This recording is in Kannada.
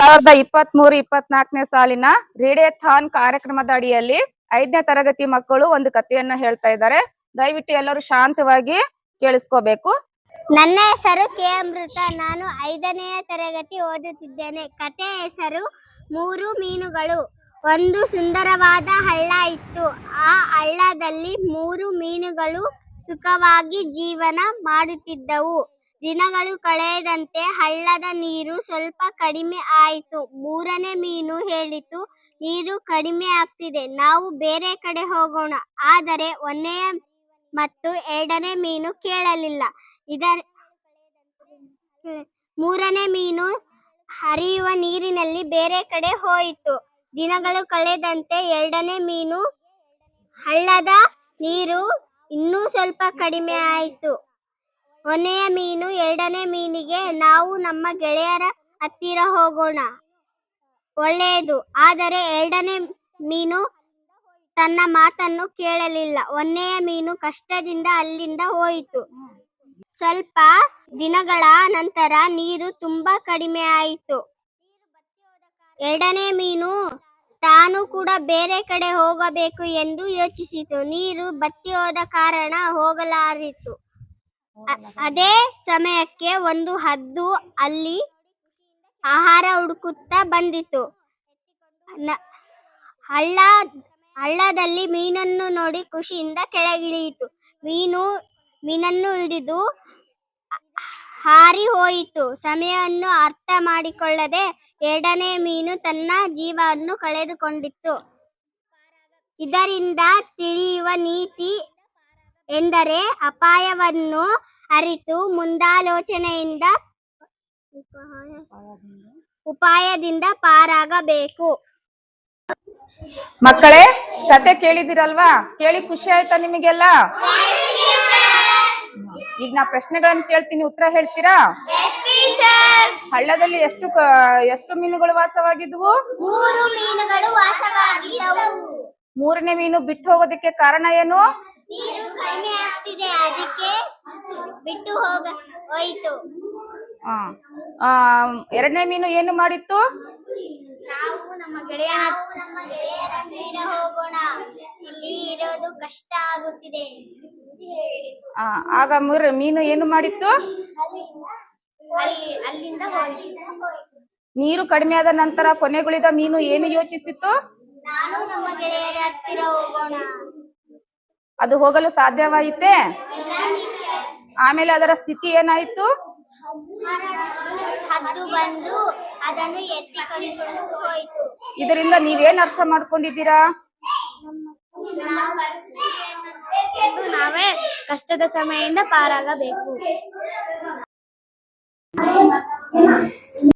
ಸಾವಿರದ ಇಪ್ಪತ್ತ್ ಮೂರು ಇಪ್ಪತ್ನಾಲ್ಕನೇ ಸಾಲಿನ ರೀಡೇಥಾನ್ ಕಾರ್ಯಕ್ರಮದ ಅಡಿಯಲ್ಲಿ ಐದನೇ ತರಗತಿ ಮಕ್ಕಳು ಒಂದು ಕಥೆಯನ್ನ ಹೇಳ್ತಾ ಇದ್ದಾರೆ. ದಯವಿಟ್ಟು ಎಲ್ಲರೂ ಶಾಂತವಾಗಿ ಕೇಳಿಸ್ಕೋಬೇಕು. ನನ್ನ ಹೆಸರು ಕೆ. ಅಮೃತ. ನಾನು ಐದನೆಯ ತರಗತಿ ಓದುತ್ತಿದ್ದೇನೆ. ಕತೆ ಹೆಸರು ಮೂರು ಮೀನುಗಳು. ಒಂದು ಸುಂದರವಾದ ಹಳ್ಳ ಇತ್ತು. ಆ ಹಳ್ಳದಲ್ಲಿ ಮೂರು ಮೀನುಗಳು ಸುಖವಾಗಿ ಜೀವನ ಮಾಡುತ್ತಿದ್ದವು. ದಿನಗಳು ಕಳೆದಂತೆ ಹಳ್ಳದ ನೀರು ಸ್ವಲ್ಪ ಕಡಿಮೆ ಆಯಿತು. ಮೂರನೇ ಮೀನು ಹೇಳಿತು, ನೀರು ಕಡಿಮೆ ಆಗ್ತಿದೆ, ನಾವು ಬೇರೆ ಕಡೆ ಹೋಗೋಣ. ಆದರೆ ಒಂದನೆಯ ಮತ್ತು ಎರಡನೇ ಮೀನು ಕೇಳಲಿಲ್ಲ. ಇದರ ಮೂರನೇ ಮೀನು ಹರಿಯುವ ನೀರಿನಲ್ಲಿ ಬೇರೆ ಕಡೆ ಹೋಯಿತು. ದಿನಗಳು ಕಳೆದಂತೆ ಎರಡನೇ ಮೀನು ಹಳ್ಳದ ನೀರು ಇನ್ನೂ ಸ್ವಲ್ಪ ಕಡಿಮೆ ಆಯಿತು. ಕೊನೆಯ ಮೀನು, ಎರಡನೇ ಮೀನಿಗೆ ನಾವು ನಮ್ಮ ಗೆಳೆಯರ ಹತ್ತಿರ ಹೋಗೋಣ. ಒಳ್ಳೆಯದು. ಆದರೆ ಎರಡನೇ ಮೀನು ತನ್ನ ಮಾತನ್ನು ಕೇಳಲಿಲ್ಲ. ಒನ್ನೆಯ ಮೀನು ಕಷ್ಟದಿಂದ ಅಲ್ಲಿಂದ ಹೋಯಿತು. ಸ್ವಲ್ಪ ದಿನಗಳ ನಂತರ ನೀರು ತುಂಬಾ ಕಡಿಮೆ ಆಯಿತು. ಎರಡನೇ ಮೀನು ತಾನು ಕೂಡ ಬೇರೆ ಕಡೆ ಹೋಗಬೇಕು ಎಂದು ಯೋಚಿಸಿತು. ನೀರು ಬತ್ತಿ ಹೋದ ಕಾರಣ ಹೋಗಲಾರಿತು. ಅದೇ ಸಮಯಕ್ಕೆ ಒಂದು ಹದ್ದು ಅಲ್ಲಿ ಆಹಾರ ಹುಡುಕುತ್ತಾ ಬಂದಿತು. ಹಳ್ಳ, ಹಳ್ಳದಲ್ಲಿ ಮೀನನ್ನು ನೋಡಿ ಖುಷಿಯಿಂದ ಕೆಳಗಿಳಿಯಿತು. ಮೀನು, ಮೀನನ್ನು ಹಿಡಿದು ಹಾರಿ ಹೋಯಿತು. ಸಮಯವನ್ನು ಅರ್ಥ ಮಾಡಿಕೊಳ್ಳದೆ ಎರಡನೇ ಮೀನು ತನ್ನ ಜೀವವನ್ನು ಕಳೆದುಕೊಂಡಿತ್ತು. ಇದರಿಂದ ತಿಳಿಯುವ ನೀತಿ ಎಂದರೆ ಅಪಾಯವನ್ನು ಅರಿತು ಮುಂದಾಲೋಚನೆಯಿಂದ ಉಪಾಯದಿಂದ ಪಾರಾಗಬೇಕು. ಮಕ್ಕಳೇ ಕತೆ ಕೇಳಿದಿರಲ್ವಾ ಕೇಳಿ ಖುಷಿ ಆಯ್ತಾ ನಿಮಗೆಲ್ಲ? ಈಗ ನಾ ಪ್ರಶ್ನೆಗಳನ್ನ ಕೇಳ್ತೀನಿ ಉತ್ತರ ಹೇಳ್ತೀರಾ? ಹಳ್ಳದಲ್ಲಿ ಎಷ್ಟು ಕ- ಎಷ್ಟು ಮೀನುಗಳು ವಾಸವಾಗಿದ್ವು? ಮೂರು ಮೀನುಗಳು ವಾಸವಾಗಿದ್ದವು. ಮೂರನೇ ಮೀನು ಬಿಟ್ಟು ಹೋಗೋದಕ್ಕೆ ಕಾರಣ ಏನು? ನೀರು ಕಡಿಮೆ ಆಗ್ತಿದೆ ಅದಕ್ಕೆ ಬಿಟ್ಟು ಹೋಗ ಹೋಯ್ತು. ಎರಡನೇ ಮೀನು ಏನು ಮಾಡಿತ್ತು? ನಾವು ನಮ್ಮ ಗೆಳೆಯ ನಮ್ಮ ಗೆಳೆಯರ ಹತ್ತಿರ ಹೋಗೋಣ. ಇಲ್ಲಿ ಇರೋದು ಕಷ್ಟ ಆಗುತ್ತಿದೆ ಆ, ಆಗ ಮೂರ ಮೀನು ಏನು ಮಾಡಿತ್ತು? ಅಲ್ಲಿ ಅಲ್ಲಿಂದ ಹೋಯಿತು. ನೀರು ಕಡಿಮೆ ಆದ ನಂತರ ಕೊನೆಗುಳಿದ ಮೀನು ಏನು ಯೋಚಿಸಿತ್ತು? ನಾನು ನಮ್ಮ ಗೆಳೆಯರ ಹತ್ತಿರ ಹೋಗೋಣ. ಅದು ಹೋಗಲು ಸಾಧ್ಯವಾಯಿತೆ? ಆಮೇಲೆ ಅದರ ಸ್ಥಿತಿ ಏನಾಯ್ತು? ಇದರಿಂದ ನೀವೇನ್ ಅರ್ಥ ಮಾಡ್ಕೊಂಡಿದ್ದೀರಾ? ನಾವೇ ಕಷ್ಟದ ಸಮಯದಿಂದ ಪಾರಾಗಬೇಕು.